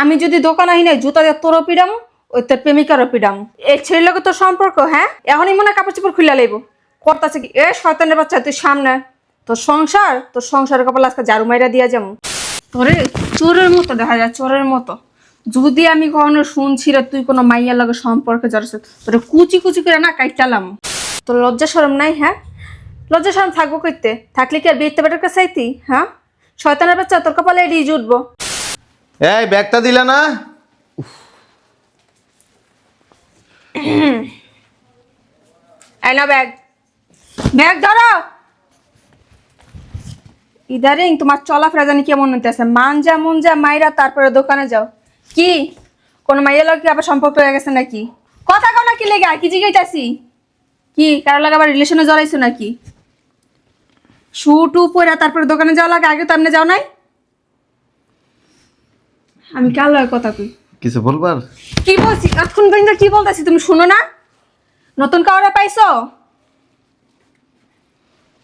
আমি যদি দোকান আহি নাই, জুতা দিয়ে তোরও পিডাম, ওই তোর প্রেমিকারও পিডাম। এই ছেলের লগে তোর সম্পর্ক হ্যাঁ? এখনই মনে কাপড় চোপড় খুলে লাইব। করতেছে কি, এ, শয়তানের বাচ্চা, তুই সামনে তোর সংসার, তোর সংসারের কপাল আজকে ঝাড়ু মাইরা দিয়া যাব। তোরে চোরের মতো দেখা যায়, চোরের মতো। যদি আমি কখনো শুনছি রে, তুই কোনো মাইয়ার লগে সম্পর্কে জড়াস তোরে কুচি কুচি করে না কাইটালাম তোর লজ্জা শরম নাই হ্যাঁ? লজ্জা শরম থাকব করতে থাকলে কি আর বিয়েতে বেটার কাছে হ্যাঁ? শয়তানের বাচ্চা, তোর কপালে রিজ উঠবো এই, ব্যাগটা দিলে না? ব্যাগ। ব্যাগ ধরো। ইদারিং, তোমার চলাফেরা জানি কেমন হইতেছে। মান যা মাইরা তারপরে দোকানে যাও। কি? কোন মাইয়ের লোক আবার সম্পর্ক হয়ে গেছে নাকি? কথা কও না কি লেগা? কি জিগাইতাছি? কি, কারও লাগে আবার রিলেশনে জড়াইছো নাকি? শুটু পরে তারপরে দোকানে যাওয়া লাগে? আগে তো এমনি যাও নাই? আমি কার লগে কথা কই? কিছু বলবার? কি বলছি? এতক্ষণ পর্যন্ত কি বলতেছি তুমি শুনো না? নতুন কাউরে পাইছো?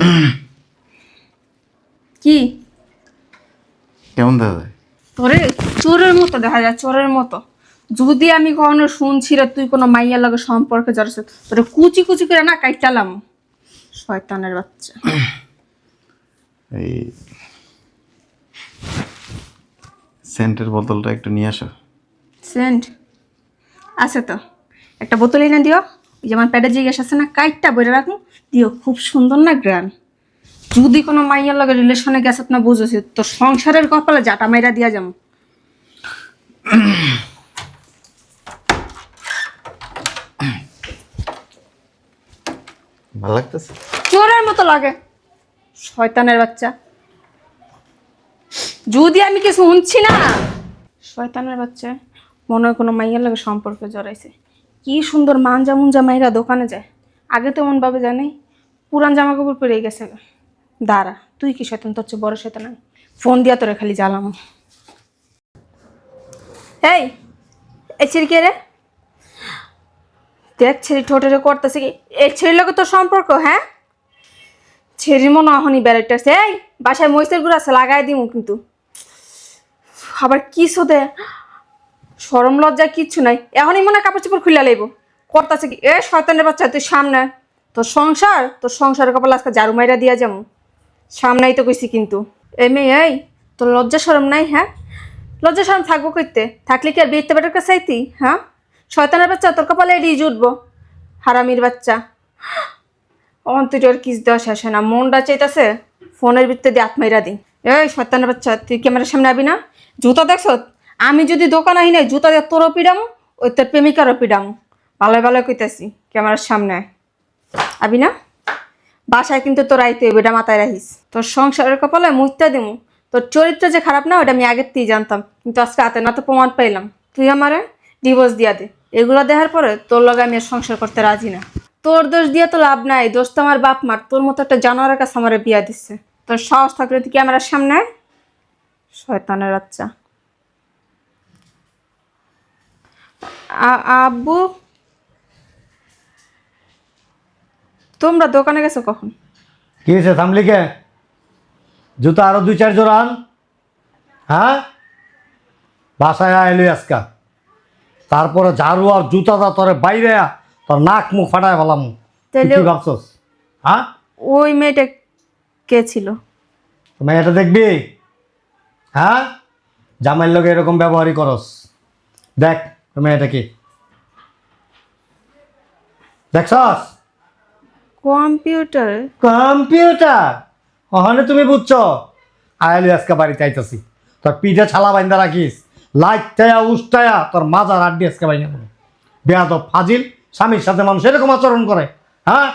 কি? কেমন যায়? তোরে চোরের মতো দেখা যায় চোরের মতো। যদি আমি কখনো শুনছি রে তুই কোনো মাইয়ার লগে সম্পর্কে জড়াস তোরে কুচি কুচি করে না কাইটালাম শয়তানের বাচ্চা। এই সেন্টের বোতলটা একটু নিয়ে আসো। সেন্ট? আছে তো। একটা বোতল এনে দিও। ওই যে আমার প্যাডে জিজ্ঞেস আছে না কাইটটা বইরে রাখুন দিও খুব সুন্দর না গ্রান? যদি কোনো মাইয়ার লগে রিলেশনে গেছে না বুঝেছি তোর সংসারের কপালে জাটা মাইরা দিয়া যাব ভালো লাগতেছে? চোরের মতো লাগে। শয়তানের বাচ্চা। যদি আমি কিছু শুনছি না। শয়তানের বাচ্চা, মনে হয় কোনো মাইয়ার লাগে সম্পর্কে জড়াইছে। কি সুন্দর মানজা মুঞ্জা মাইরা দোকানে যায়। আগে তো এমন ভাবে জানি পুরান জামা কাপড় পরে গেছে দাঁড়া, তুই কি শয়তান? তোর বড় শয়তান আমি। ফোন দিয়া তোরে খালি জ্বালাম এই ছেড়ে কে রে? দেখ ছেড়ে ঠোঁটের করতেছে কি? এই ছেলের লোকের তোর সম্পর্ক হ্যাঁ? ছেড়ির মনে এখনই বেড়াইতেছে এই, বাসায় মহিষের গুড়া আছে, লাগাই দিমু কিন্তু। আবার কি সোদে সরম লজ্জা কিচ্ছু নাই। এখনই মনে কাপড় চোপড় খুলে লাইব। করতেছে কি, এ, শয়তানের বাচ্চা, তুই সামনে তোর সংসার, তোর সংসারের কপাল আজকে ঝাড়ু মাইরা দিয়া যেমন সামনেই তো কইছি কিন্তু। এ মেয়ে, এই, তোর লজ্জা সরম নাই হ্যাঁ? লজ্জা সরম থাকব করতে থাকলে কি আর বিয়েতে বেটার কাছে আইতি হ্যাঁ? শয়তানের বাচ্চা, তোর কপালে রিজ উঠবো। হারামির বাচ্চা। অন্তর কিস দেওয়া শেষ হয় না। মনটা চাইতাছে, ফোনের ভিতরে দিয়ে আত্মাইরা দিই। এই, শয়তানের বাচ্চা, তুই ক্যামেরার সামনে আবি না? জুতা দেখছ? আমি যদি দোকান আহি নাই জুতা দিয়ে তোরও পিডাম ওই তোর প্রেমিকারও পিডাম। ভালো ভালো কইতাছি ক্যামেরার সামনে। আবি না? বাসায় কিন্তু তোর আইতে হইবে, এটা মাথায় রাখিস। তোর সংসারের কপালে মুহূর্তে দিমু। তোর চরিত্র যে খারাপ না ওটা আমি আগের থেকেই জানতাম। কিন্তু আজকে হাতে না তো প্রমাণ পাইলাম। তুই আমারে ডিভোর্স দিয়া দে। এগুলো দেখার পরে তোর লগে আমি আর সংসার করতে রাজি না। তোর দোষ দিয়ে তো লাভ নাই দোষ তো আমার বাপ মার তোর মতো একটা জানোয়ারের কাছে আমার বিয়া দিচ্ছে। তোর সাহস থাকলে তুই ক্যামেরার সামনে। শয়তানের বাচ্চা। আব্বু তোমরা দোকানে গেছো কখন? কি হয়েছে থামলি কে জুতা আরও দুই চার জোড়া আন। হ্যাঁ? বাসায় এলি আজকা। তারপরে ঝাড়ু আর জুতাটা তোরে বাইরে তোর নাক মুখ ফাটায় ফেলাম। তাইলে- কি ভাবছস? হ্যাঁ? ওই মেয়েটা কে ছিল? তুমি এটা দেখবি? হ্যাঁ? জামাইয়ের লোক এরকম ব্যবহারই করস। দেখ তুমি এটা কি? দেখছস? কম্পিউটার। কম্পিউটার? ওখানে তুমি বুঝছ। আয়ালি আজকে বাড়িতে আইতাছি। তোর পিঠে ছালা বাইন্দা রাখিস। লাইটায়া উষ্টায়া তোর মাজার আড্ডি আজকে বাইনা করে বেয়াদ ফাজিল স্বামীর সাথে মানুষ এরকম আচরণ করে। হ্যাঁ?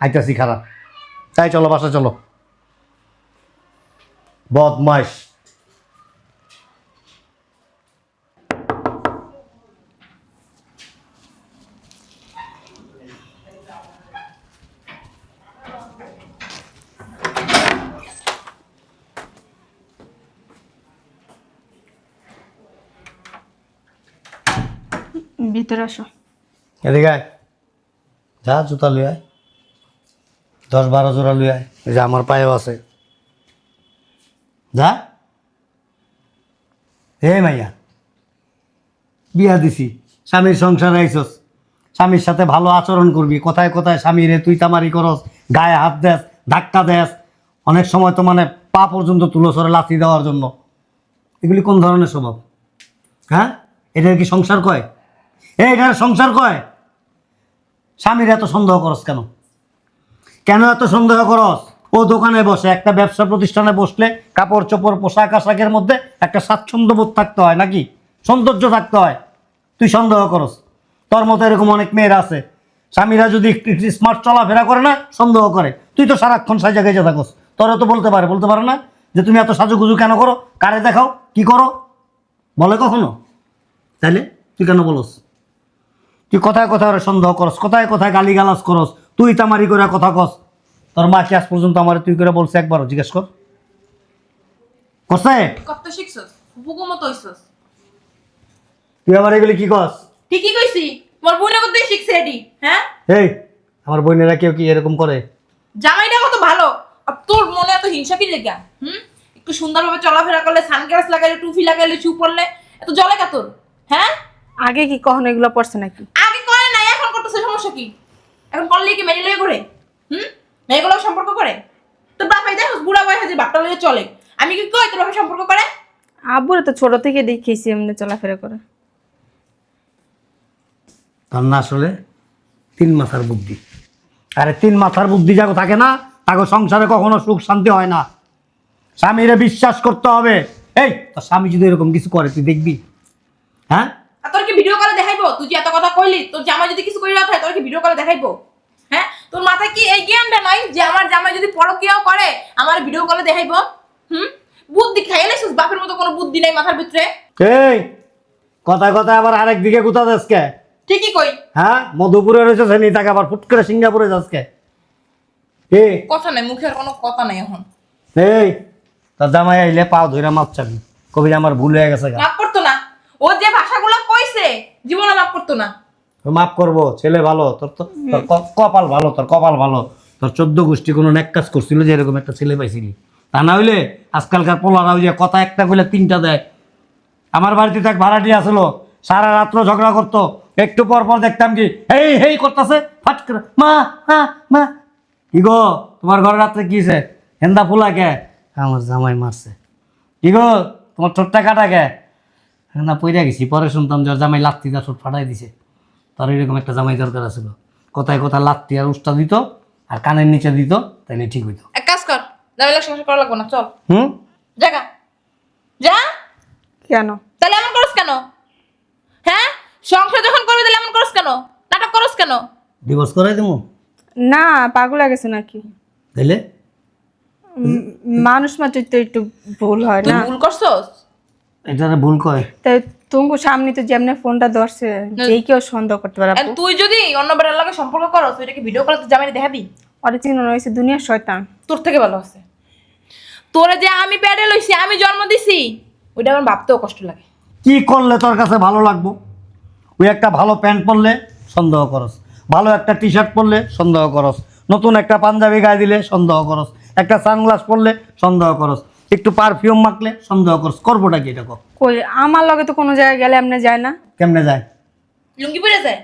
আইতাছি খারাপ। তাই চলো বাসা চলো। বদমাইশ। ভিতরে আসো। এদিকে আয়। যা জুতা লুই আয়। দশ বারো জোড়া লুই আয়। এই যে আমার পায়েও আছে। যা। এ মাইয়া, বিয়া দিছি। স্বামীর সংসারে আইসস স্বামীর সাথে ভালো আচরণ করবি। কোথায় কোথায় স্বামীরে তুই তামারি করস, গায়ে হাত দেস, ধাক্কা দেস। অনেক সময় তো মানে পা পর্যন্ত তুলো সরে লাথি দেওয়ার জন্য। এগুলি কোন ধরনের স্বভাব? হ্যাঁ? এটা কি সংসার কয়? এ এটা সংসার কয়? স্বামীর এত সন্দেহ করস কেন? কেন এত সন্দেহ করস? ও দোকানে বসে, একটা ব্যবসা প্রতিষ্ঠানে বসলে কাপড় চোপড়, পোশাক আশাকের মধ্যে একটা স্বাচ্ছন্দ্যবোধ থাকতে হয় নাকি? সৌন্দর্য থাকতে হয়। তুই সন্দেহ করস। তোর মতো এরকম অনেক মেয়েরা আছে। স্বামীরা যদি স্মার্ট চলাফেরা করে না, সন্দেহ করে। তুই তো সারাক্ষণ সাজা গেজে থাকস। তোরা তো বলতে পারে বলতে পারে না যে তুমি এত সাজুগুজু কেন করো? কারে দেখাও? কি করো? বলে কখনো? তাইলে তুই কেন বলস? তুই কোথায় কোথায় ওরা সন্দেহ করস? কোথায় কোথায় গালি গালাজ করস? তুই তামারি করে কথা কস। তোর মা কি আজ পর্যন্ত আমার তুই করে বলছে একবারও? জিজ্ঞেস কর। করছে? কত শিখছস? ফুকু হইছস। তুই আমার এগুলি কি কস? ঠিকই কইছি। মোর বোনে কত শিখছে এডি হ্যাঁ? এই আমার বোনেরা কেউ কি এরকম করে? জামাইটা কত ভালো। আর তোর মনে এত হিংসা কি লেগা হুম? একটু সুন্দরভাবে চলাফেরা করলে সানগ্লাস লাগাইলে টুপি লাগাইলে শু পরলে এত জলে কা তোর? হ্যাঁ? আগে কি কখনো এগুলো পড়ছে নাকি আগে করে নাই এখন করতেছে সমস্যা কি? এখন করলে কি মেয়ে লয়ে করে হুম? মেয়েগুলো সম্পর্ক করে? তোর বাপ বাপাই দেখো বুড়া বয়সে যে বাপটা লয়ে চলে। আমি কি কই তোর বাপা সম্পর্ক করে? আব্বুরে তো ছোট থেকে দেখেছি এমনি চলাফেরা করে। তার না আসলে তিন মাথার বুদ্ধি। আরে তিন মাথার বুদ্ধি যাগো থাকে না তাকে সংসারে কখনো সুখ শান্তি হয় না। স্বামীরে বিশ্বাস করতে হবে। এই তোর স্বামী যদি এরকম কিছু করে তুই দেখবি। হ্যাঁ? ভিডিও কলে দেখাইবো? তুই যে এত কথা কইলি তোর জামাই যদি কিছু কইরা থাকে তোর কি ভিডিও কলে দেখাইবো। হ্যাঁ? তোর মাথায় কি এই জ্ঞানটা নাই যে আমার জামাই যদি পরকিয়াও করে আমার ভিডিও কলে দেখাইবো? হুম? বুদ্ধি খাইলে বাপের মতো কোনো বুদ্ধি নাই মাথার ভিতরে। এই কথায় কথায় আবার আরেক দিকে কোথা যাসকে ঠিকই কই। হ্যাঁ? মধুপুরে রয়েছে সে তাকে আবার ফুট করে সিঙ্গাপুরে যাসকে এই। কথা নাই মুখের কোনো কথা নাই এখন। এই তার জামাই আইলে পাও ধইরা মাপ চাবি। কবি আমার ভুল হয়ে গেছে গা। ও যে ভাষাগুলো কইছে জীবনে মাফ করতো না। মাফ করব ছেলে ভালো তোর তো তোর ক- কপাল ভালো তোর কপাল ভালো। তোর চোদ্দ গোষ্ঠী কোনো নেক কাজ করছিল যে এরকম একটা ছেলে পাইছিলি। তা না হইলে আজকালকার পোলারা ওই যে কথা একটা কইলে তিনটা দেয়। আমার বাড়িতে তো এক ভাড়াটি আসলো সারা রাত্র ঝগড়া করতো। একটু পর পর দেখতাম কি হেই হেই করতেছে ফাট করে মা মা মা। কি গো তোমার ঘরে রাত্রে কি হয়েছে হেন্দা ফুলা কে? আমার জামাই মারছে। কি গো তোমার ছোট্টা কাটা কে? না পইরা গেছি। পরে শুনতাম যে জামাই লাত্তি দা ছোট ফাটাই দিছে। তার এরকম একটা জামাই দরকার আছিল কোথায় কোথায় লাত্তি আর উষ্টা দিত আর কানের নিচে দিত তাইলে ঠিক হইতো। এক কাজ কর জামাই সংসার করা লাগবো না চল। হুম? জাগা যা। কেন? তাহলে এমন করস কেন? হ্যাঁ? সংসার যখন করবি তাহলে এমন করস কেন? নাটক করস কেন? ডিভোর্স করাই দেবো? না পাগল গেছে নাকি? তাইলে? মানুষ মাত্র তো একটু ভুল হয় না? ভুল করছস? এটারে ভুল কয়? তাই তুমি সামনে তো যেমনি ফোনটা ধরছে যেই কেউ সন্দেহ করতে পারে আর তুই যদি অন্য বেড়ার লাগে সম্পর্ক করস ওইটাকে ভিডিও কলে তো জামাই দেখাবি? রয়েছে দুনিয়ার শয়তান। তোর থেকে ভালো আছে। তোরে যে আমি প্যাডে লইছি আমি জন্ম দিছি ওইটা আমার ভাবতেও কষ্ট লাগে। কি করলে তোর কাছে ভালো লাগবো? ওই একটা ভালো প্যান্ট পরলে সন্দেহ করস। ভালো একটা টি শার্ট পরলে সন্দেহ করস। নতুন একটা পাঞ্জাবি গায়ে দিলে সন্দেহ করস। একটা সানগ্লাস পরলে সন্দেহ করস। একটু পারফিউম মাখলে সন্দেহ করস। করবোটা কি এটা কই আমার লগে তো কোনো জায়গায় গেলে এমনি যায় না। কেমনে যায়? লুঙ্গি পরে যায়?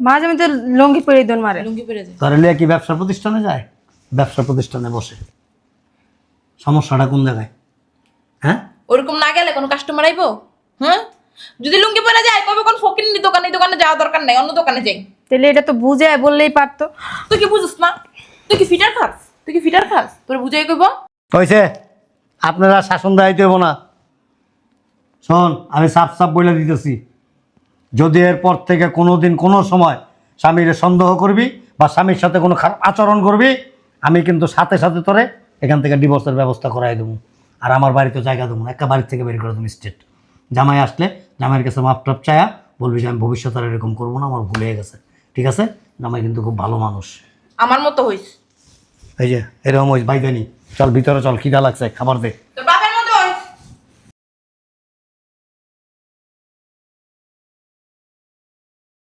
মাঝে মধ্যে লুঙ্গি পরে দোন মারে। লুঙ্গি পরে যায়। তাহলে লিয়া কি ব্যবসা প্রতিষ্ঠানে যায়? ব্যবসা প্রতিষ্ঠানে বসে। সমস্যাটা কোন জায়গায়? হ্যাঁ? ওরকম না গেলে কোনো কাস্টমার আইবো? হ্যাঁ? যদি লুঙ্গি পরে যায় কবে কোন ফকির দোকানে দোকানে যাওয়া দরকার নাই অন্য দোকানে যাই। তাহলে এটা তো বুঝে বললেই পারতো। তুই কি বুঝিস না তুই কি ফিটার খাস? তুই কি ফিটার খাস? তোর বুঝাই কইব? হয়েছে আপনারা শাসন দায়িত্ব হব না। শোন আমি সাফ সাফ বলে দিতেছি। যদি এরপর থেকে কোনো দিন কোনো সময় স্বামীর সন্দেহ করবি বা স্বামীর সাথে কোনো খারাপ আচরণ করবি আমি কিন্তু সাথে সাথে তোরে এখান থেকে ডিভোর্সের ব্যবস্থা করাই দেবো। আর আমার বাড়িতে জায়গা দেবো না একটা বাড়ির থেকে বের করে দেবো স্টেট জামাই আসলে জামাইয়ের কাছে মাপ টাপ চায়া বলবি যে আমি ভবিষ্যতে আর এরকম করব না আমার ভুল হয়ে গেছে। ঠিক আছে? জামাই কিন্তু খুব ভালো মানুষ। আমার মতো হইস। এই যে এরকম ওই বাইদানি চল ভিতরে চল খিদা লাগছে খাবার দে।